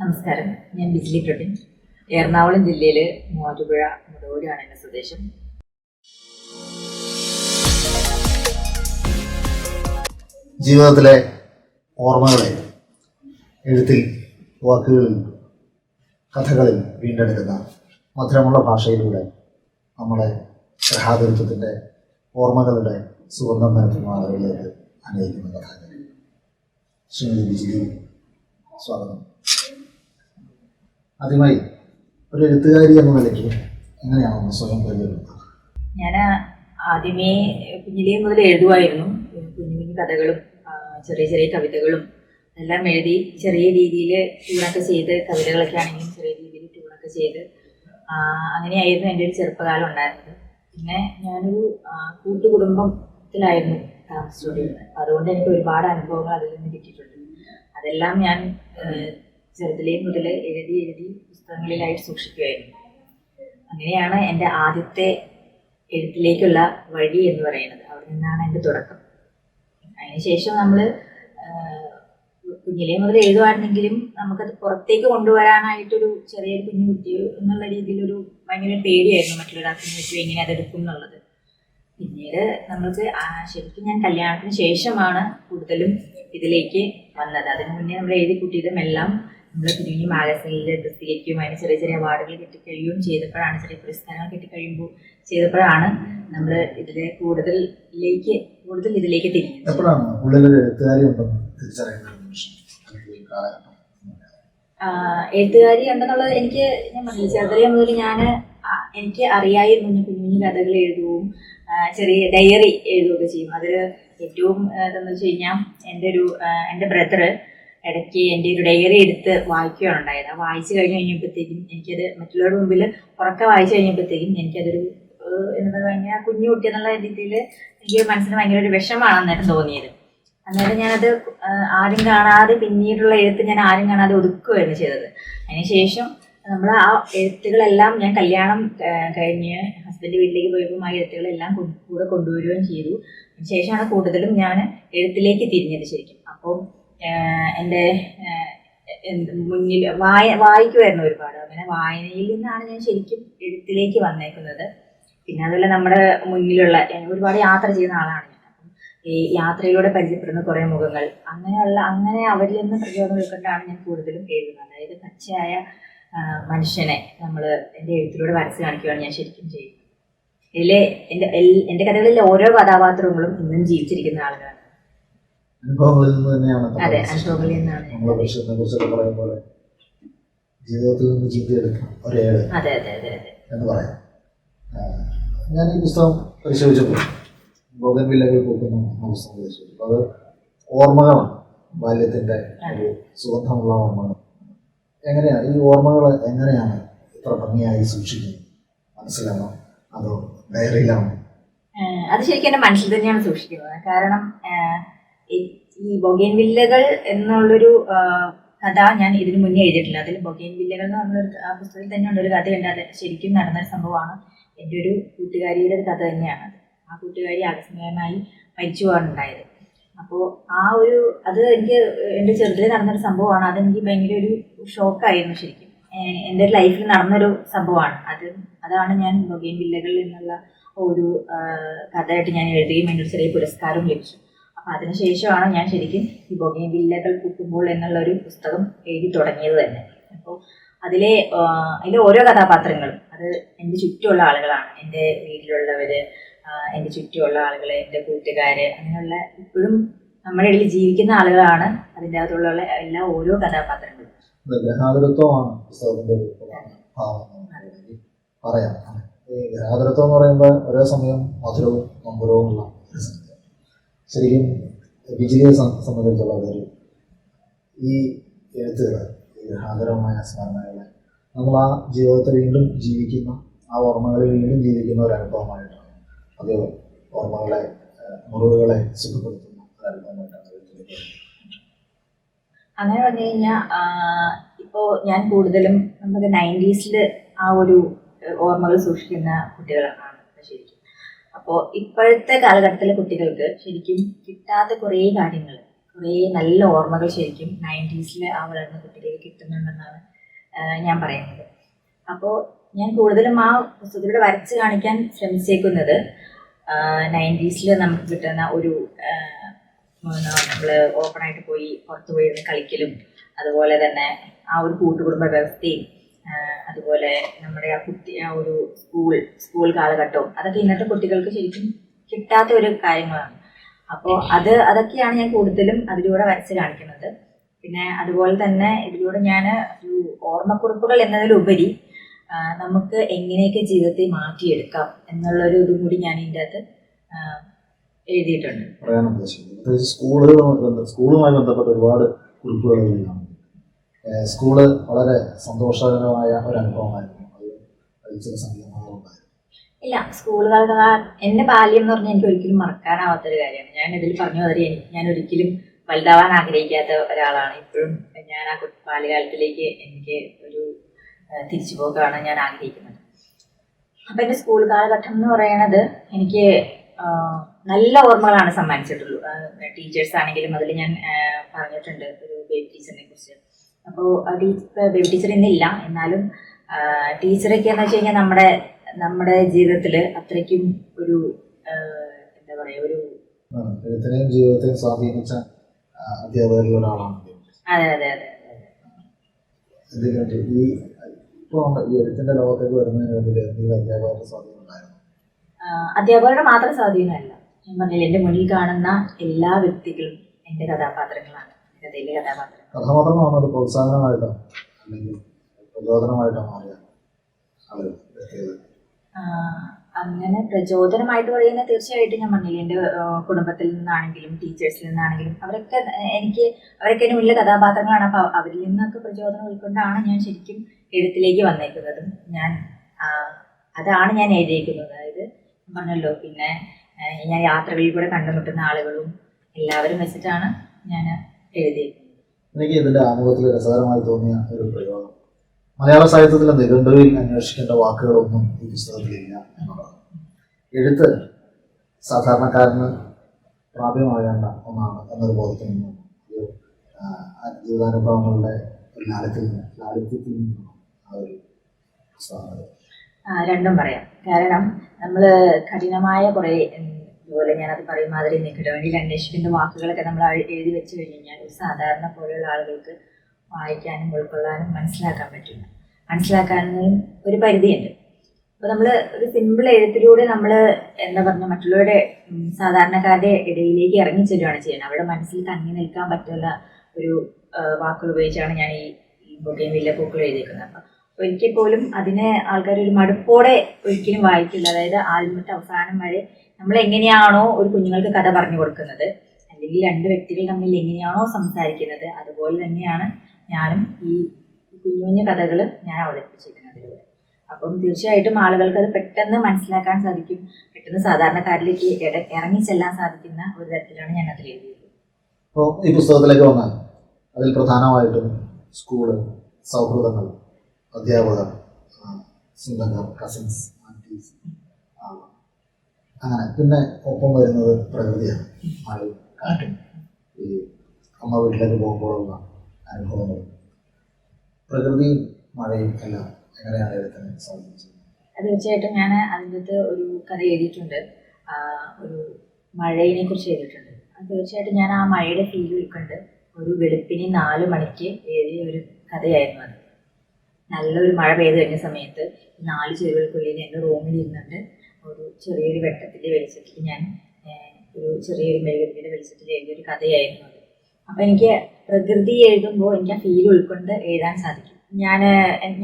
നമസ്കാരം. ഞാൻ ബിജ്ലി പ്രവീൺ. എറണാകുളം ജില്ലയിലെ മൂവാറ്റുപുഴ മുടവൂരാണ് എന്റെ സ്വദേശം. ജീവിതത്തിലെ ഓർമ്മകളെ എഴുത്തിൽ വാക്കുകളിൽ കഥകളിൽ വീണ്ടെടുക്കുന്ന മധുരമുള്ള ഭാഷയിലൂടെ നമ്മളെ സഹാതൃത്വത്തിന്റെ ഓർമ്മകളുടെ സുഗന്ധം നിറയ്ക്കുന്ന ആളുകളിലേക്ക് അനയിക്കുന്ന കഥകൾ ശ്രീമതി ബിജ്ലി സ്വാഗതം. ആദ്യമായി ഒരു എഴുത്തുകാരി എന്ന നിലയ്ക്ക് എങ്ങനെയാണ് സ്വയം പരിചയപ്പെടുന്നത് ഞാൻ ആദ്യമേ കുഞ്ഞിലേ മുതൽ എഴുതുമായിരുന്നു കുഞ്ഞു കുഞ്ഞു കഥകളും ചെറിയ ചെറിയ കവിതകളും എല്ലാം എഴുതി ചെറിയ രീതിയിൽ ട്യൂണൊക്കെ ചെയ്ത് കവിതകളൊക്കെ ആണെങ്കിലും ചെറിയ രീതിയിൽ ട്യൂണൊക്കെ ചെയ്ത് അങ്ങനെയായിരുന്നു എന്റെ ഒരു ചെറുപ്പകാലം ഉണ്ടായിരുന്നത്. പിന്നെ ഞാനൊരു കൂട്ടുകുടുംബത്തിലായിരുന്നു താമസിച്ചുകൊണ്ടിരുന്നത്. അതുകൊണ്ട് എനിക്ക് ഒരുപാട് അനുഭവങ്ങൾ അതിൽ നിന്ന് കിട്ടിയിട്ടുണ്ട്. അതെല്ലാം ഞാൻ ചെറുതിലേ മുതൽ എഴുതി എഴുതി പുസ്തകങ്ങളിലായിട്ട് സൂക്ഷിക്കുമായിരുന്നു അങ്ങനെയാണ് എന്റെ ആദ്യത്തെ എഴുത്തിലേക്കുള്ള വഴി എന്ന് പറയുന്നത്. അവിടെ നിന്നാണ് എന്റെ തുടക്കം. അതിനുശേഷം നമ്മൾ കുഞ്ഞിലേ മുതൽ എഴുതുവാണെങ്കിലും നമുക്കത് പുറത്തേക്ക് കൊണ്ടുവരാനായിട്ടൊരു ചെറിയൊരു കുഞ്ഞു കുട്ടി എന്നുള്ള രീതിയിലൊരു ഭയങ്കര പേടിയായിരുന്നു മറ്റൊരാൾക്ക് വെച്ചു എങ്ങനെ അതെടുക്കും എന്നുള്ളത്. പിന്നീട് നമ്മൾക്ക് ശരിക്കും ഞാൻ കല്യാണത്തിന് ശേഷമാണ് കൂടുതലും ഇതിലേക്ക് വന്നത്. അതിനു മുന്നേ നമ്മൾ എഴുതി കുട്ടിയതും എല്ലാം നമ്മൾ കുഞ്ഞു മാഗസീനിൽ പ്രസിദ്ധീകരിക്കുകയും അതിന് ചെറിയ ചെറിയ അവാർഡുകൾ കിട്ടിക്കഴിയുകയും ചെയ്തപ്പോഴാണ് ചെറിയ പുരസ്കാരങ്ങൾ കിട്ടിക്കഴിയുമ്പോൾ ചെയ്തപ്പോഴാണ് നമ്മൾ ഇതിൽ കൂടുതലിലേക്ക് കൂടുതൽ ഇതിലേക്ക് തിരിഞ്ഞത് എപ്പോഴാണ്? ഉള്ളിലൊരു എഴുത്തുകാരി ഉണ്ടെന്ന് തിരിച്ചറിയുന്ന ഉണ്ടെന്നുള്ളത് എനിക്ക് ഞാൻ ചെറുതിലെ മുതൽ ഞാൻ എനിക്ക് അറിയായിരുന്നു. ഞാൻ കുഞ്ഞു കുഞ്ഞു കഥകൾ എഴുതുകയും ചെറിയ ഡയറി എഴുതുകയൊക്കെ ചെയ്യും. അതിൽ ഏറ്റവും എന്താണെന്ന് ഇതെന്ന് വെച്ച് കഴിഞ്ഞാൽ എന്റെ ഒരു എന്റെ ബ്രദർ ഇടയ്ക്ക് എന്റെ ഒരു ഡയറി എടുത്ത് വായിക്കുകയാണ് ആ വായിച്ചു കഴിഞ്ഞ് കഴിഞ്ഞപ്പോഴത്തേക്കും എനിക്കത് മറ്റുള്ളവരുടെ മുമ്പിൽ ഉറക്കെ വായിച്ചു കഴിഞ്ഞപ്പോഴത്തേക്കും എനിക്കതൊരു എന്താ പറഞ്ഞാൽ കുഞ്ഞു കുട്ടി എന്നുള്ള രീതിയിൽ എനിക്ക് മനസ്സിന് ഭയങ്കര ഒരു വിഷമാണ് അന്നേരം തോന്നിയത്. അന്നേരം ഞാനത് ആരും കാണാതെ പിന്നീടുള്ള എഴുത്ത് ഞാൻ ആരും കാണാതെ ഒതുക്കുകയായിരുന്നു ചെയ്തത്. അതിനുശേഷം നമ്മൾ ആ എഴുത്തുകളെല്ലാം ഞാൻ കല്യാണം കഴിഞ്ഞ് ഹസ്ബൻഡ് വീട്ടിലേക്ക് പോയപ്പോൾ ആ എഴുത്തുകളെല്ലാം കൂടെ കൊണ്ടുവരികയും ചെയ്തു. അതിനുശേഷമാണ് കൂടുതലും ഞാൻ എഴുത്തിലേക്ക് തിരിഞ്ഞത് ശരിക്കും. അപ്പം ആഹ് എന്റെ മുന്നിൽ വായ വായിക്കുമായിരുന്നു ഒരുപാട്. അങ്ങനെ വായനയിൽ നിന്നാണ് ഞാൻ ശരിക്കും എഴുത്തിലേക്ക് വന്നേക്കുന്നത്. പിന്നെ അതുപോലെ നമ്മുടെ മുന്നിലുള്ള ഒരുപാട് യാത്ര ചെയ്യുന്ന ആളാണ് ഞാൻ. ഈ യാത്രയിലൂടെ പരിചയപ്പെടുന്ന കുറേ മുഖങ്ങൾ. അങ്ങനെയുള്ള അങ്ങനെ അവരിൽ നിന്ന് പ്രചോദനം ഉൾക്കൊണ്ടാണ് ഞാൻ കൂടുതലും എഴുതുന്നത്. അതായത് പച്ചയായ മനുഷ്യനെ നമ്മൾ എന്റെ എഴുത്തിലൂടെ വരച്ച് കാണിക്കുകയാണ് ഞാൻ ശരിക്കും ചെയ്യുന്നത്. ഇതിലെ എന്റെ എന്റെ കഥകളിലെ ഓരോ കഥാപാത്രങ്ങളും ഇന്നും ജീവിച്ചിരിക്കുന്ന ആളുകളാണ്. അനുഭവങ്ങളിൽ നിന്ന് തന്നെയാണ് നമ്മളെ കുറിച്ച് കുറിച്ചൊക്കെ പറയുമ്പോൾ ജീവിതത്തിൽ നിന്ന് ചീത്തിയെടുക്കാം ഒരേ എന്ന് പറയാം. ഞാൻ ഈ പുസ്തകം പരിശോധിച്ചപ്പോൾ ബോഗൻ വില്ലകൾ പൂക്കുന്ന ആ പുസ്തകം പരിശോധിച്ചു അത് ഓർമ്മകളാണ്. ബാല്യത്തിന്റെ ഒരു സുഗന്ധമുള്ള ഓർമ്മകൾ. എങ്ങനെയാണ് ഈ ഓർമ്മകൾ എങ്ങനെയാണ് ഇത്ര ഭംഗിയായി സൂക്ഷിക്കുന്നത്? മനസ്സിലാണോ? അതോ ഡയറിയിലാണോ അത് ശരിക്കും എന്റെ മനസ്സിൽ തന്നെയാണ് സൂക്ഷിക്കുന്നത്. കാരണം ഈ- ബൊഗേൻ വില്ലകൾ എന്നുള്ളൊരു കഥ ഞാൻ ഇതിനു മുന്നേ എഴുതിയിട്ടില്ല. അതിൽ ബൊഗേൻ വില്ലകൾ എന്ന് പറഞ്ഞൊരു ആ പുസ്തകത്തിൽ തന്നെ ഉള്ളൊരു കഥയുണ്ട്. അത് ശരിക്കും നടന്നൊരു സംഭവമാണ്. എന്റെ ഒരു കൂട്ടുകാരിയുടെ ഒരു കഥ തന്നെയാണ് ആ കൂട്ടുകാരി ആകസ്മികമായി മരിച്ചു പോകാനുണ്ടായത് അപ്പോൾ ആ ഒരു അത് എനിക്ക് എന്റെ ചെറുതിൽ നടന്നൊരു സംഭവമാണ്. അതെനിക്ക് ഭയങ്കര ഒരു ഷോക്കായിരുന്നു ശരിക്കും. എന്റെ ലൈഫിൽ നടന്നൊരു സംഭവമാണ്. അത് അതാണ് ഞാൻ ബൊഗേൻ വില്ലകൾ എന്നുള്ള ഒരു കഥയായിട്ട് ഞാൻ എഴുതുകയും എന്റെ ഒരു ചെറിയ പുരസ്കാരവും ലഭിച്ചു. അതിനുശേഷമാണ് ഞാൻ ശരിക്കും ഈ ബൊഗേൻ വില്ലകൾ പൂക്കുമ്പോൾ എന്നുള്ള ഒരു പുസ്തകം എഴുതി തുടങ്ങിയത് തന്നെ. അപ്പോൾ അതിലെ അതിലെ ഓരോ കഥാപാത്രങ്ങളും അത് എന്റെ ചുറ്റുമുള്ള ആളുകളാണ്. എന്റെ വീട്ടിലുള്ളവര് ആ, എന്റെ ചുറ്റുമുള്ള ആളുകൾ എന്റെ കൂട്ടുകാര് അങ്ങനെയുള്ള ഇപ്പോഴും നമ്മുടെ ഇടയിൽ ജീവിക്കുന്ന ആളുകളാണ് അതിന്റെ അകത്തുള്ള എല്ലാ ഓരോ കഥാപാത്രങ്ങളും. പറയാം. ഗ്രഹാതുരത്വം എന്ന് പറയുമ്പോൾ ഒരേ സമയം മധുരവും മമ്പുരവും ഉള്ള ശരിക്കും വിജയെ സംബന്ധിച്ചുള്ള ഒരു ഈ എഴുത്തുകൾ ഈ ഗ്രഹാതുരമായ സ്മരണകളെ നമ്മൾ ആ ജീവിതത്തെ വീണ്ടും ജീവിക്കുന്ന ആ ഓർമ്മകളിൽ വീണ്ടും ജീവിക്കുന്ന ഒരു അനുഭവമായിട്ടാണ് അത് ഓർമ്മകളെ മുറിവുകളെ സുഖപ്പെടുത്തുന്ന ഒരു അനുഭവമായിട്ടാണ് അങ്ങനെ പറഞ്ഞു കഴിഞ്ഞാൽ ഇപ്പോൾ ഞാൻ കൂടുതലും നമുക്ക് നയന്റീസിൽ ആ ഒരു ഓർമ്മകൾ സൂക്ഷിക്കുന്ന കുട്ടികളാണ്. അപ്പോൾ ഇപ്പോഴത്തെ കാലഘട്ടത്തിലെ കുട്ടികൾക്ക് ശരിക്കും കിട്ടാത്ത കുറേ കാര്യങ്ങൾ കുറേ നല്ല ഓർമ്മകൾ ശരിക്കും നയന്റീസിൽ ആ വളർന്ന കുട്ടികൾക്ക് കിട്ടുന്നുണ്ടെന്നാണ് ഞാൻ പറയുന്നത്. അപ്പോ ഞാൻ കൂടുതലും ആ പുസ്തകത്തിലൂടെ വരച്ച് കാണിക്കാൻ ശ്രമിച്ചേക്കുന്നത് നയന്റീസിൽ നമുക്ക് കിട്ടുന്ന ഒരു നമ്മൾ ഓപ്പണായിട്ട് പോയി പുറത്തു പോയിരുന്ന് കളിക്കലും അതുപോലെ തന്നെ ആ ഒരു കൂട്ടുകുടുംബ വ്യവസ്ഥയും അതുപോലെ നമ്മുടെ ആ കുട്ടി ആ ഒരു സ്കൂൾ സ്കൂൾ കാലഘട്ടവും അതൊക്കെ ഇന്നത്തെ കുട്ടികൾക്ക് ശരിക്കും കിട്ടാത്ത ഒരു കാര്യങ്ങളാണ്. അപ്പോൾ അത് അതൊക്കെയാണ് ഞാൻ കൂടുതലും അതിലൂടെ വരച്ച് കാണിക്കുന്നത്. പിന്നെ അതുപോലെ തന്നെ ഇതിലൂടെ ഞാൻ ഒരു ഓർമ്മക്കുറിപ്പുകൾ എന്നതിലുപരി നമുക്ക് എങ്ങനെയൊക്കെ ജീവിതത്തെ മാറ്റിയെടുക്കാം എന്നുള്ളൊരു ഇതും കൂടി ഞാൻ ഇതിന്റെ അകത്ത് എഴുതിയിട്ടുണ്ട്. സ്കൂളുമായി ബന്ധപ്പെട്ട ഒരുപാട് കുറിപ്പുകൾ സ്കൂൾ വളരെ സന്തോഷകരമായ ഒരു അനുഭവമായിരുന്നു ഇല്ല സ്കൂളുകൾ എന്റെ ബാല്യം എന്ന് പറഞ്ഞാൽ എനിക്ക് ഒരിക്കലും മറക്കാനാവാത്തൊരു കാര്യമാണ്. ഞാൻ ഇതിൽ പറഞ്ഞു മാതിരി ഞാൻ ഒരിക്കലും വലുതാവാൻ ആഗ്രഹിക്കാത്ത ഒരാളാണ്. ഇപ്പോഴും ഞാൻ ആ ബാല്യകാലത്തിലേക്ക് എനിക്ക് ഒരു തിരിച്ചു തിരിച്ചുപോക്കാണ് ഞാൻ ആഗ്രഹിക്കുന്നത്. അപ്പം എന്റെ സ്കൂൾ കാലഘട്ടം എന്ന് പറയണത് എനിക്ക് നല്ല ഓർമ്മകളാണ് സമ്മാനിച്ചിട്ടുള്ളൂ. ടീച്ചേഴ്സ് ആണെങ്കിലും അതിൽ ഞാൻ പറഞ്ഞിട്ടുണ്ട്. ഒരു ബേബി ടീച്ചറിനെ കുറിച്ച്. അപ്പോൾ ബേബി ടീച്ചർ ഇന്നില്ല. എന്നാലും ടീച്ചറൊക്കെ എന്ന് വെച്ച് കഴിഞ്ഞാൽ നമ്മുടെ നമ്മുടെ ജീവിതത്തിൽ അത്രയ്ക്കും ഒരു എന്താ പറയുക ഒരു എഴുത്തിനെയും ജീവിതത്തെയും സ്വാധീനിച്ച അധ്യാപകരിൽ ഒരാളാണ് അതെ അതെ അതെ എന്തിനു വേണ്ടി ഈ ഇപ്പോൾ ഈ എഴുത്തിന്റെ ലോകത്തേക്ക് വരുന്നതിന് വേണ്ടി എന്തെങ്കിലും അധ്യാപകരുടെ സ്വാധീനം ഉണ്ടായിരുന്നു? അധ്യാപകരുടെ മാത്രം സ്വാധീനമല്ല. ഞാൻ പറഞ്ഞില്ല എന്റെ മുന്നിൽ കാണുന്ന എല്ലാ വ്യക്തികളും എന്റെ കഥാപാത്രങ്ങളാണ്. കഥാപാത്രമാണ് അത് പ്രോത്സാഹനമായിട്ടോ? അല്ലെങ്കിൽ പ്രചോദനമായിട്ടോ അങ്ങനെ പ്രചോദനമായിട്ട് പറയുന്ന തീർച്ചയായിട്ടും ഞാൻ പറഞ്ഞില്ല എന്റെ കുടുംബത്തിൽ നിന്നാണെങ്കിലും ടീച്ചേഴ്സിൽ നിന്നാണെങ്കിലും അവരൊക്കെ എനിക്ക് അവരൊക്കെ എന്റെ മുന്നിലെ കഥാപാത്രങ്ങളാണ്. അപ്പോൾ അവരിൽ നിന്നൊക്കെ പ്രചോദനം ഉൾക്കൊണ്ടാണ് ഞാൻ ശരിക്കും എഴുത്തിലേക്ക് വന്നേക്കുന്നതും. ഞാൻ അതാണ് ഞാൻ എഴുതിയിരിക്കുന്നത്. അതായത് പറഞ്ഞല്ലോ പിന്നെ ഞാൻ യാത്രകളിൽ കൂടെ കണ്ടുമുട്ടുന്ന ആളുകളും എല്ലാവരും വെച്ചിട്ടാണ് ഞാൻ എഴുതിയിരിക്കുന്നത് എനിക്ക് ഇതിന്റെ ആമുഖത്തിൽ രസകരമായി തോന്നിയ ഒരു പ്രയോഗം. മലയാള സാഹിത്യത്തിലെ നിഘണ്ടുവിൽ അന്വേഷിക്കേണ്ട വാക്കുകളൊന്നും ഈ പുസ്തകത്തിലില്ല എന്നുള്ളതാണ്. എഴുത്ത് സാധാരണക്കാരന് പ്രാപ്യമാകേണ്ട ഒന്നാണ് എന്നൊരു ബോധത്തിൽ നിന്നും ഒരു ജീവിതാനുഭവങ്ങളുടെ ഒരു ലാളിത്യത്തിൽ നിന്ന് ലാളിത്യത്തിൽ നിന്നും ആ ഒരു രണ്ടും പറയാം. കാരണം നമ്മൾ കഠിനമായ കുറേ ഉം, ഇതുപോലെ ഞാനത് പറയും മാതിരി നികടവണിയിൽ അന്വേഷിക്കുന്ന വാക്കുകളൊക്കെ നമ്മൾ എഴുതി വെച്ച് കഴിഞ്ഞാൽ ഒരു സാധാരണ പോലെയുള്ള ആളുകൾക്ക് വായിക്കാനും ഉൾക്കൊള്ളാനും മനസ്സിലാക്കാൻ പറ്റില്ല. മനസ്സിലാക്കാനും ഒരു പരിധിയുണ്ട്. അപ്പോൾ നമ്മൾ ഒരു സിമ്പിൾ എഴുത്തിലൂടെ നമ്മൾ എന്താ പറഞ്ഞ മറ്റുള്ളവരുടെ സാധാരണക്കാരുടെ ഇടയിലേക്ക് ഇറങ്ങി ചെല്ലുകയാണ് ചെയ്യുന്നത്. അവരുടെ മനസ്സിൽ തങ്ങി നിൽക്കാൻ പറ്റുന്ന ഒരു വാക്കുകൾ ഉപയോഗിച്ചാണ് ഞാൻ ഈ ബുക്കേം വില്ല പൂക്കൾ എഴുതിയിരിക്കുന്നത് അപ്പം ഒരിക്കൽ പോലും അതിനെ ആൾക്കാർ ഒരു മടുപ്പോടെ ഒരിക്കലും വായിക്കില്ല. അതായത് ആദ്യമത്തെ അവസാനം വരെ നമ്മൾ എങ്ങനെയാണോ ഒരു കുഞ്ഞുങ്ങൾക്ക് കഥ പറഞ്ഞു കൊടുക്കുന്നത്. അല്ലെങ്കിൽ രണ്ട് വ്യക്തികൾ തമ്മിൽ എങ്ങനെയാണോ സംസാരിക്കുന്നത്. അതുപോലെ തന്നെയാണ് ഞാനും ഈ കുഞ്ഞു കുഞ്ഞു കഥകൾ ഞാൻ അവതരിപ്പിച്ചിരിക്കുന്നത് ഇതിലൂടെ. അപ്പം തീർച്ചയായിട്ടും ആളുകൾക്ക് അത് പെട്ടെന്ന് മനസ്സിലാക്കാൻ സാധിക്കും. പെട്ടെന്ന് സാധാരണക്കാരിലേക്ക് ഇറങ്ങി ചെല്ലാൻ സാധിക്കുന്ന ഒരു തരത്തിലാണ് ഞാൻ അതിൽ എഴുതിയത് അപ്പോൾ ഈ പുസ്തകത്തിലേക്ക് വന്നാൽ അതിൽ പ്രധാനമായിട്ടും സ്കൂൾ സൗഹൃദങ്ങൾ അധ്യാപകർ സ്വന്തക്കാർ കസിൻസ് ആന്റീസ് അങ്ങനെ പിന്നെ ഒപ്പം വരുന്നത് പ്രകൃതിയാണ്. മഴയും കാറ്റും ഈ അമ്മ വീട്ടിലേക്ക് പോകുമ്പോഴുള്ള അനുഭവങ്ങൾ. പ്രകൃതിയും മഴയും എല്ലാം എങ്ങനെയാണ് എടുക്കാൻ സ്വാധീനിച്ചത് തീർച്ചയായിട്ടും ഞാൻ അതിന്റെ ഒരു കഥ എഴുതിയിട്ടുണ്ട്. ഒരു മഴയിനെ കുറിച്ച് എഴുതിയിട്ടുണ്ട്. തീർച്ചയായിട്ടും ഞാൻ ആ മഴയുടെ ഫീൽ ഉൾക്കൊണ്ട് ഒരു വെളുപ്പിന് നാല് മണിക്ക് എഴുതിയ ഒരു കഥയായിരുന്നു അത്. നല്ലൊരു മഴ പെയ്തു കഴിഞ്ഞ സമയത്ത് നാല് ചെരുകൾക്കുള്ളിൽ എന്റെ റൂമിൽ ഇരുന്നുകൊണ്ട് ഒരു ചെറിയൊരു വെട്ടത്തിന്റെ വെളിച്ചത്തിൽ ഞാൻ ഒരു ചെറിയൊരു മെഴുകത്തിന്റെ വെളിച്ചത്തിൽ എഴുതിയ ഒരു കഥയായിരുന്നു അത്. അപ്പം എനിക്ക് പ്രകൃതി എഴുതുമ്പോൾ എനിക്ക് ആ ഫീൽ ഉൾക്കൊണ്ട് എഴുതാൻ സാധിക്കും. ഞാൻ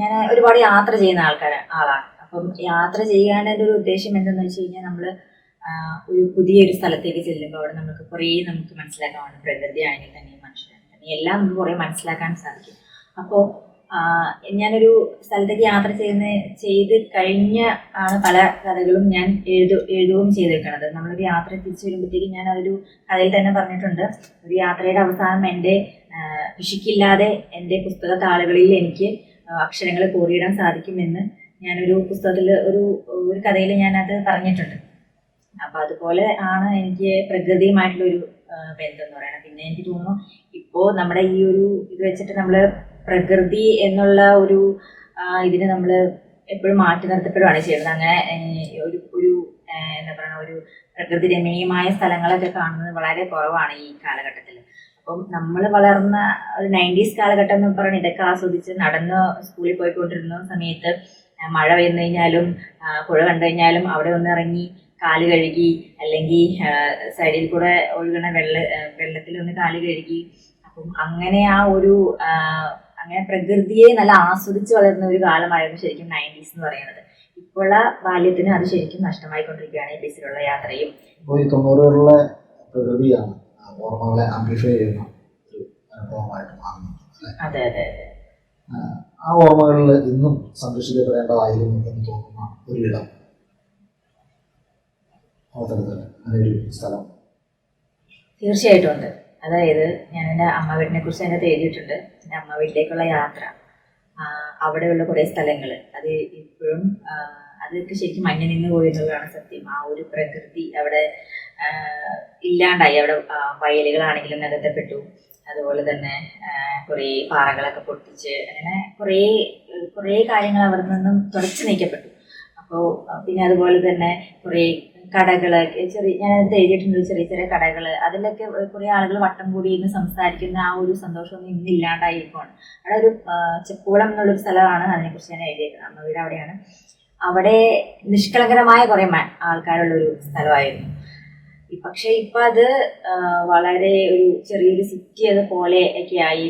ഞാൻ ഒരുപാട് യാത്ര ചെയ്യുന്ന ആൾക്കാർ ആളാണ്. അപ്പം യാത്ര ചെയ്യാനുള്ള ഒരു ഉദ്ദേശം എന്തെന്ന് വെച്ച് കഴിഞ്ഞാൽ നമ്മൾ ഒരു പുതിയൊരു സ്ഥലത്തേക്ക് ചെല്ലുമ്പോൾ അവിടെ നമുക്ക് കുറേ നമുക്ക് മനസ്സിലാക്കാൻ പ്രകൃതി ആണെങ്കിൽ തന്നെ മനുഷ്യരാണെങ്കിൽ തന്നെ എല്ലാം നമുക്ക് കുറേ മനസ്സിലാക്കാൻ സാധിക്കും. അപ്പോൾ ഞാനൊരു സ്ഥലത്തേക്ക് യാത്ര ചെയ്യുന്ന ചെയ്ത് കഴിഞ്ഞ ആണ് പല കഥകളും ഞാൻ എഴുതു എഴുതുകയും ചെയ്തേക്കണത് നമ്മളൊരു യാത്ര തിരിച്ചു വരുമ്പോഴത്തേക്കും ഞാൻ അതൊരു കഥയിൽ തന്നെ പറഞ്ഞിട്ടുണ്ട്. ഒരു യാത്രയുടെ അവസാനം എന്റെ പിശുക്കില്ലാതെ എന്റെ പുസ്തക താളുകളിൽ എനിക്ക് അക്ഷരങ്ങൾ കോറിയിടാൻ സാധിക്കുമെന്ന് ഞാനൊരു പുസ്തകത്തിൽ ഒരു ഒരു കഥയിൽ ഞാനത് പറഞ്ഞിട്ടുണ്ട്. അപ്പം അതുപോലെ ആണ് എനിക്ക് പ്രകൃതിയുമായിട്ടുള്ളൊരു ബന്ധം എന്ന് പറയുന്നത്. പിന്നെ എനിക്ക് തോന്നുന്നു ഇപ്പോൾ നമ്മുടെ ഈ ഒരു ഇത് വെച്ചിട്ട് നമ്മൾ പ്രകൃതി എന്നുള്ള ഒരു ഇതിന് നമ്മൾ എപ്പോഴും മാറ്റി നിർത്തപ്പെടുകയാണ് ചെയ്യുന്നത്. അങ്ങനെ ഒരു ഒരു എന്താ പറയുക ഒരു പ്രകൃതി രമണീയമായ സ്ഥലങ്ങളൊക്കെ കാണുന്നത് വളരെ കുറവാണ് ഈ കാലഘട്ടത്തിൽ അപ്പം നമ്മൾ വളർന്ന ഒരു നയന്റീസ് കാലഘട്ടം എന്ന് പറയുന്നത് ഇതൊക്കെ ആസ്വദിച്ച് നടന്ന് സ്കൂളിൽ പോയിക്കൊണ്ടിരുന്ന സമയത്ത് മഴ പെയ്യുന്നു കഴിഞ്ഞാലും പുഴ കണ്ടു കഴിഞ്ഞാലും അവിടെ ഒന്ന് ഇറങ്ങി കാൽ കഴുകി അല്ലെങ്കിൽ സൈഡിൽ കൂടെ ഒഴുകണ വെള്ള വെള്ളത്തിൽ ഒന്ന് കാൽ കഴുകി. അപ്പം അങ്ങനെ ആ ഒരു അങ്ങനെ പ്രകൃതിയെ നല്ല ആസ്വദിച്ച് വളരുന്ന ഒരു കാലമായിരുന്നു ശരിക്കും നയന്റീസ് എന്ന് പറയുന്നത്. ഇപ്പോഴുള്ള ബാല്യത്തിന് അത് ശരിക്കും നഷ്ടമായിക്കൊണ്ടിരിക്കുകയാണ് ഈ ബസ്സിലുള്ള യാത്രയും. ഇപ്പോൾ ഈ തൊണ്ണൂറുകളിലെ പ്രകൃതിയാണ് ഓർമ്മകളെ ആംപ്ലിഫൈ ചെയ്യുന്ന ഒരു അനുഭവമായിട്ട് മാറുന്നത് അതെ അതെ അതെ. ആ ഓർമ്മകളിൽ ഇന്നും സംരക്ഷിക്കപ്പെടേണ്ടതായിരുന്നു എന്ന് തോന്നുന്ന ഒരിടം. അവതരത്തിൽ അങ്ങനെ ഒരു സ്ഥലം. തീർച്ചയായിട്ടും ഉണ്ട്. അതായത് ഞാൻ എന്റെ അമ്മ വീടിനെ കുറിച്ച് അതിനകത്ത് എഴുതിയിട്ടുണ്ട്. എന്റെ അമ്മ വീട്ടിലേക്കുള്ള യാത്ര. അവിടെയുള്ള കുറേ സ്ഥലങ്ങൾ അത് ഇപ്പോഴും അതൊക്കെ ശരിക്കും മഞ്ഞ നിന്ന് പോയി എന്നുള്ളതാണ് സത്യം. ആ ഒരു പ്രകൃതി അവിടെ ഇല്ലാണ്ടായി. അവിടെ വയലുകളാണെങ്കിലും നികത്തപ്പെട്ടു. അതുപോലെ തന്നെ കുറേ പാറകളൊക്കെ പൊട്ടിച്ച് അങ്ങനെ കുറേ കുറേ കാര്യങ്ങൾ അവിടെ നിന്നും തുടച്ചു നീക്കപ്പെട്ടു. അപ്പോൾ പിന്നെ അതുപോലെ തന്നെ കുറേ കടകൾ ചെറിയ ഞാനത് എഴുതിയിട്ടുണ്ട് ചെറിയ ചെറിയ കടകൾ. അതിലൊക്കെ കുറെ ആളുകൾ വട്ടം കൂടി ഇരുന്ന് സംസാരിക്കുന്ന ആ ഒരു സന്തോഷമൊന്നും ഇന്ന് ഇല്ലാണ്ടായിരിക്കുവാണ്. അവിടെ ഒരു ആ, എന്നുള്ളൊരു സ്ഥലമാണ് അതിനെക്കുറിച്ച് ഞാൻ എഴുതിയേക്കുന്നത്. അമ്മ വീട് അവിടെയാണ്. അവിടെ നിഷ്കളങ്കരമായ കുറെ ആൾക്കാരുള്ള ഒരു സ്ഥലമായിരുന്നു. പക്ഷെ ഇപ്പൊ അത് വളരെ ഒരു ചെറിയൊരു സിറ്റി അതുപോലെ ഒക്കെ ആയി.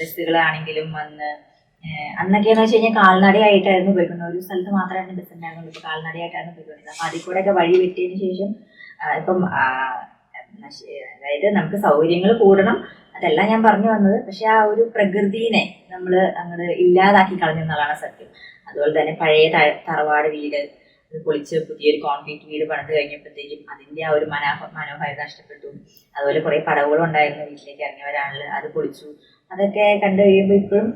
ബസ്സുകളാണെങ്കിലും വന്ന് അന്നൊക്കെയെന്ന് വെച്ച് കഴിഞ്ഞാൽ കാൽനടയായിട്ടായിരുന്നു പോയിക്കുന്നത് ഒരു സ്ഥലത്ത് മാത്രമായിരുന്നു ബസ് ഉണ്ടായിരുന്നുള്ളൂ ഇപ്പൊ കാൽനടയായിട്ടായിരുന്നു പോയിക്കൊണ്ടിരുന്നത്. അപ്പൊ അതിൽ കൂടെ ഒക്കെ വഴി വെട്ടിയതിന് ശേഷം ഇപ്പം അതായത് നമുക്ക് സൗകര്യങ്ങൾ കൂടണം. അതെല്ലാം ഞാൻ പറഞ്ഞു വന്നത്. പക്ഷെ ആ ഒരു പ്രകൃതിനെ നമ്മൾ അങ്ങോട്ട് ഇല്ലാതാക്കി കളഞ്ഞു എന്നുള്ളതാണ് സത്യം. അതുപോലെ തന്നെ പഴയ തറവാട് വീട് അത് പൊളിച്ച് പുതിയൊരു കോൺക്രീറ്റ് വീട് പണിത് കഴിഞ്ഞപ്പോഴത്തേക്കും അതിന്റെ ആ ഒരു മനോഹ മനോഹാരിത നഷ്ടപ്പെട്ടു. അതുപോലെ കുറെ പടവുകളുണ്ടായിരുന്നു വീട്ടിലേക്ക് ഇറങ്ങി വരാനുള്ള അത് പൊളിച്ചു. അതൊക്കെ കണ്ടു കഴിയുമ്പോൾ ഇപ്പോഴും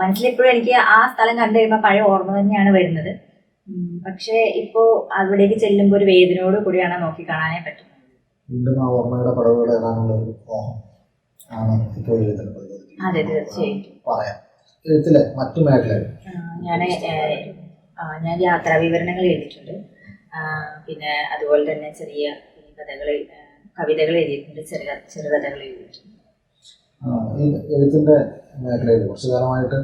മനസ്സിലിപ്പോഴും എനിക്ക് ആ സ്ഥലം കണ്ടു കഴിയുമ്പോൾ പഴയ ഓർമ്മ തന്നെയാണ് വരുന്നത്. പക്ഷേ ഇപ്പോ അവിടേക്ക് ചെല്ലുമ്പോൾ ഒരു വേദനയോട് കൂടിയാണ് നോക്കി കാണാനേ പറ്റുന്നത് വീണ്ടും ആ ഓർമ്മയുടെ പടവുകൾ ഏതാനുള്ള ഒരു മോഹം ആണ് ഇപ്പോൾ എഴുത്തിൽ അതെ തീർച്ചയായിട്ടും. പറയാം. എഴുത്തിലെ മറ്റു മേഖലകൾ. ഞാൻ ഞാൻ യാത്രാ വിവരണങ്ങൾ എഴുതിയിട്ടുണ്ട്. പിന്നെ അതുപോലെ തന്നെ ചെറിയ കഥകൾ കവിതകൾ എഴുതിയിട്ടുണ്ട്. ചെറിയ ചെറുകഥകൾ എഴുതിയിട്ടുണ്ട്. ഈ എഴുത്തിന്റെ മേഖലയിൽ കുറച്ചു കാലമായിട്ട്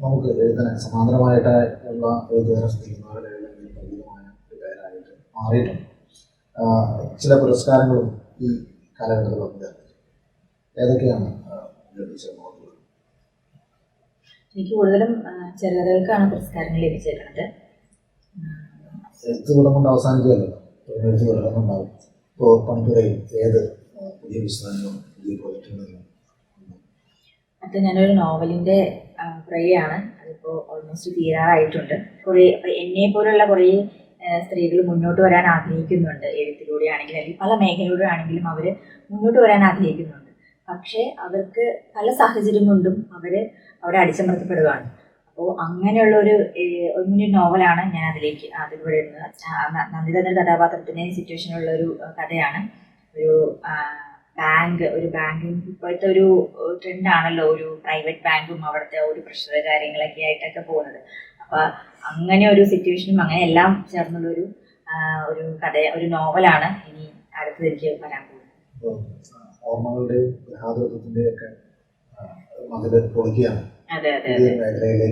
നമുക്ക് എഴുത്തിന് സമാന്തരമായിട്ട് ഉള്ള എഴുത്തുകാരെ ശ്രദ്ധിക്കുന്നവരുടെ പരിചിതമായ ഒരു പേരായിട്ട് മാറിയിട്ടുണ്ട്. ചില പുരസ്കാരങ്ങളും ഈ കാലഘട്ടത്തിൽ വന്നു ഏതൊക്കെയാണ് എനിക്ക് കൂടുതലും ചെറുകഥകൾക്കാണ് പുരസ്കാരങ്ങൾ ലഭിച്ചിരിക്കുന്നത് എഴുത്ത് കൊണ്ട് അവസാനിക്കുകയല്ലോ. ഒരു എഴുത്ത് തുടങ്ങുന്നുണ്ടാവും ഇപ്പോൾ പണിപ്പുരയിൽ ഏത് പുതിയ പുസ്തകങ്ങളും പുതിയ പ്രോജക്റ്റുകളും അത് ഞാനൊരു നോവലിന്റെ പ്രയാണ് അതിപ്പോ ഓൾമോസ്റ്റ് തീരാറായിട്ടുണ്ട്. കുറേ എന്നെ പോലുള്ള കുറേ സ്ത്രീകൾ മുന്നോട്ട് വരാൻ ആഗ്രഹിക്കുന്നുണ്ട്. എഴുത്തിലൂടെ ആണെങ്കിലും അല്ലെങ്കിൽ പല മേഖലയിലൂടെ ആണെങ്കിലും അവർ മുന്നോട്ട് വരാൻ ആഗ്രഹിക്കുന്നുണ്ട്. പക്ഷേ അവർക്ക് പല സാഹചര്യം കൊണ്ടും അവർ അവിടെ അടിച്ചമർത്തപ്പെടുകയാണ് അപ്പോൾ അങ്ങനെയുള്ള ഒരു ഇങ്ങനെ നോവലാണ് ഞാൻ അതിലേക്ക് അതിലൂടെ ഇടുന്നത്. നന്ദിത എന്ന കഥാപാത്രത്തിന്റെ സിറ്റുവേഷനുള്ള ഒരു കഥയാണ്. ഒരു ബാങ്ക് ഒരു ബാങ്കിങ് ഇപ്പോഴത്തെ ഒരു ട്രെൻഡാണല്ലോ ഒരു പ്രൈവറ്റ് ബാങ്കും അവിടുത്തെ ഒരു പ്രഷർ കാര്യങ്ങളൊക്കെ ആയിട്ടൊക്കെ പോകുന്നത്. അപ്പൊ അങ്ങനെ ഒരു സിറ്റുവേഷനും അങ്ങനെ എല്ലാം ചേർന്നുള്ള ഒരു ഒരു കഥ ഒരു നോവലാണ് ഇനി അടുത്തത് എനിക്ക് വരാൻ പോകുന്നത്. ഒക്കെ മതിൽ പൊളിക്കുകയാണ്. അതെ അതെ അതെ.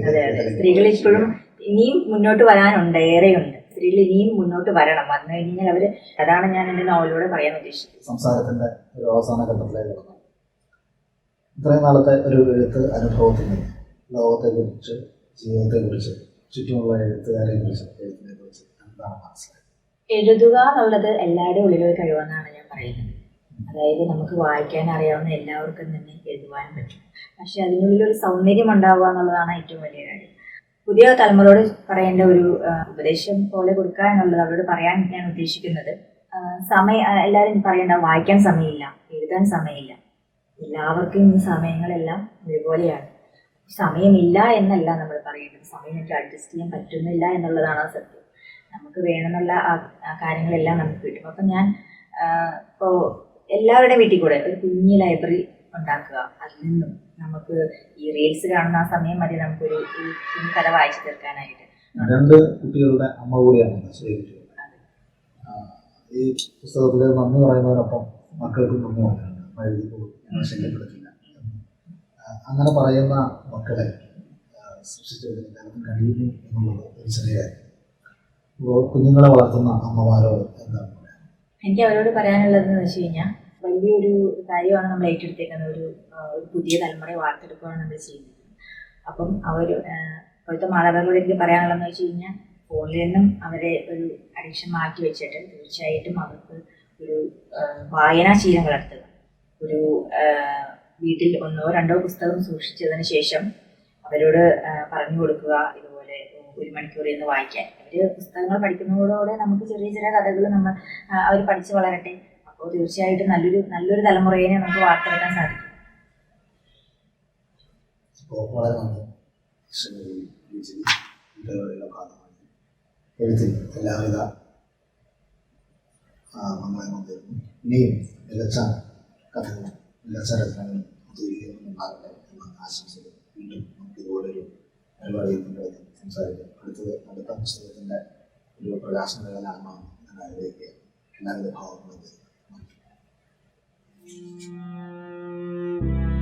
അതെ സ്ത്രീകൾ ഇപ്പോഴും ഇനിയും മുന്നോട്ട് വരാനുണ്ട് ഏറെയുണ്ട്. സ്ത്രീകൾ ഇനിയും മുന്നോട്ട് വരണം. വന്നു കഴിഞ്ഞാൽ അവർ അതാണ് ഞാൻ എന്റെ നോവലിലൂടെ പറയാൻ ഉദ്ദേശിച്ചത്. സംസാരത്തിന്റെ ഒരു അവസാന ഘട്ടത്തിലേക്ക് കടന്നു ഇത്രയും നാളത്തെ ഒരു എഴുത്ത് അനുഭവത്തിൽ നിന്ന് ലോകത്തെക്കുറിച്ച് ജീവിതത്തെക്കുറിച്ച് ചുറ്റുമുള്ള എഴുത്തുകാരെ കുറിച്ച് എഴുത്തിനെ കുറിച്ച് എന്താണ് മനസ്സിലായത്? എഴുതുക എന്നുള്ളത് എല്ലാവരുടെ ഉള്ളിലൊരു കഴിവെന്നാണ് ഞാൻ പറയുന്നത്. അതായത് നമുക്ക് വായിക്കാൻ അറിയാവുന്ന എല്ലാവർക്കും തന്നെ എഴുതുവാൻ പറ്റും. പക്ഷെ അതിനുള്ളിൽ ഒരു സൗന്ദര്യം ഉണ്ടാവുക എന്നുള്ളതാണ് ഏറ്റവും വലിയ കാര്യം. പുതിയ തലമുറയോട് പറയേണ്ട ഒരു ഉപദേശം പോലെ കൊടുക്കുക എന്നുള്ളത് അവരോട് പറയാൻ ഞാൻ ഉദ്ദേശിക്കുന്നത്. സമയം എല്ലാവരും പറയേണ്ട വായിക്കാൻ സമയമില്ല എഴുതാൻ സമയമില്ല. എല്ലാവർക്കും ഈ സമയങ്ങളെല്ലാം ഒരുപോലെയാണ്. സമയമില്ല എന്നല്ല നമ്മൾ പറയേണ്ടത്. സമയം എനിക്ക് അഡ്ജസ്റ്റ് ചെയ്യാൻ പറ്റുന്നില്ല എന്നുള്ളതാണ് ആ സത്യം. നമുക്ക് വേണമെന്നുള്ള ആ കാര്യങ്ങളെല്ലാം നമുക്ക് കിട്ടും. അപ്പം ഞാൻ ഇപ്പോൾ എല്ലാവരുടെയും വീട്ടിൽ കൂടെ ഒരു കുഞ്ഞി ലൈബ്രറി ഉണ്ടാക്കുക. അതിൽ നിന്നും നമുക്ക് ഈ റീൽസ് കാണുന്ന ആ സമയം മതി നമുക്കൊരു കുഞ്ഞു കഥ വായിച്ചു തീർക്കാനായിട്ട്. രണ്ട് കുട്ടികളുടെ അമ്മ കൂടിയാണ് ശ്രീ ഈ പുസ്തകത്തിൽ നന്ദി പറയുന്നതിനൊപ്പം മക്കൾക്ക് നന്ദി പറയുന്നുണ്ട്. എഴുതി ശല്യപ്പെടുത്തില്ല. അങ്ങനെ പറയുന്ന മക്കളെ ആ, സൃഷ്ടിച്ചെടുക്കാൻ എല്ലാവർക്കും കഴിയുന്നു എന്നുള്ളത് ഒരു ചെറിയ കുഞ്ഞുങ്ങളെ വളർത്തുന്ന അമ്മമാരോട് എന്താണ് എനിക്ക് അവരോട് പറയാനുള്ളതെന്ന് വെച്ച് കഴിഞ്ഞാൽ വലിയൊരു കാര്യമാണ് നമ്മൾ ഏറ്റെടുത്തേക്കുന്നത്. ഒരു ഒരു പുതിയ തലമുറയെ വാർത്തെടുക്കുകയാണ് നമ്മൾ ചെയ്യുന്നത്. അപ്പം അവർ ഇപ്പോഴത്തെ മാതാപിതാക്കളോട് എനിക്ക് പറയാനുള്ളതെന്ന് വെച്ച് കഴിഞ്ഞാൽ ഫോണിൽ നിന്നും അവരെ ഒരു അഡിക്ഷൻ മാറ്റി വെച്ചിട്ട് തീർച്ചയായിട്ടും അവർക്ക് ഒരു വായനാശീലം വളർത്തുക. ഒരു വീട്ടിൽ ഒന്നോ രണ്ടോ പുസ്തകം സൂക്ഷിച്ചതിന് ശേഷം അവരോട് പറഞ്ഞു കൊടുക്കുക. ഇതുപോലെ ഒരു മണിക്കൂർ നിന്ന് വായിക്കാൻ. അവർ പുസ്തകങ്ങൾ പഠിക്കുന്നതോടെ നമുക്ക് ചെറിയ ചെറിയ കഥകൾ നമ്മൾ അവർ പഠിച്ചു വളരട്ടെ. അപ്പോൾ തീർച്ചയായിട്ടും നല്ലൊരു നല്ലൊരു തലമുറയെ നമുക്ക് വാർത്തെടുക്കാൻ സാധിക്കും. ഭാഗമായി എല്ലാവിധ അടുത്തത് അടുത്ത പുസ്തകത്തിന്റെ ഒരു പ്രകാശന ഞാൻ ആഗ്രഹിക്കുക എല്ലാവിധ 嗯。